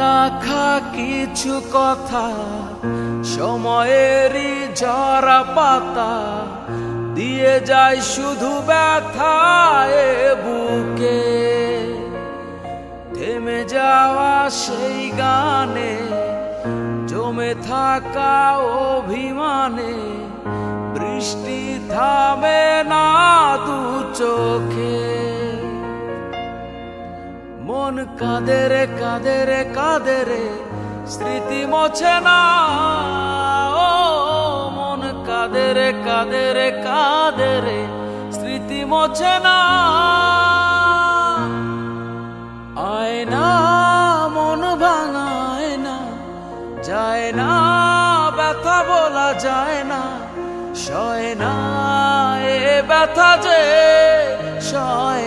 রাখা কিছু কথা সময়েরই ঝরা পাতা, দিয়ে যায় শুধু ব্যথা এ বুকে। থেমে যাওয়া সেই গানে, জমে থাকা অভিমানে, বৃষ্টি থামে না দু চোখে। মন কাঁদে রে কাঁদে রে কাঁদে রে স্মৃতি মোছে না। ও মন কাঁদে রে কাঁদে রে কাঁদে রে স্মৃতি মোছে না। আয়না মন ভাঙায় না, যায় না, ব্যথা বলা যায় না, সয় না, এ ব্যথা যে সয়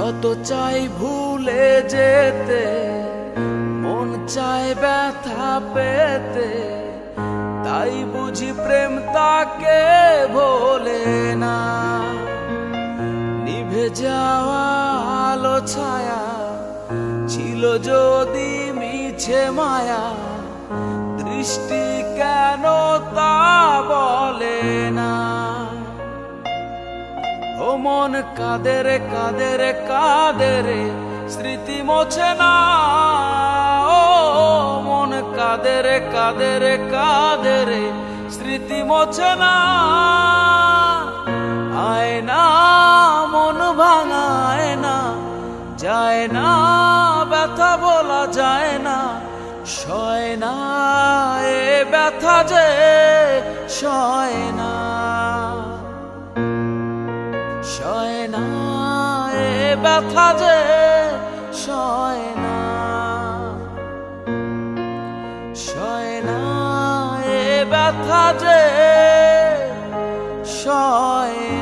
যত চাই ভুলে যেতে, মন চায় ব্যথা পেতে, তাই বুঝি প্রেম তাকে ভোলে না। নিভে যাওয়া আলো ছায়া ছিল যদি মিছে মায়া, দৃষ্টি মন কাঁদে রে কাঁদে রে কাঁদে রে স্মৃতি মোছে না। ও, মন কাঁদে রে কাঁদে রে কাঁদে রে স্মৃতি মোছে না। আয়না মন ভাঙায় না। যায় না, ব্যথা বলা যায় না। সয় না, এ ব্যথা যে সয় না। সয় না এ ব্যথা যে সয় না সয় না এ ব্যথা যে সয়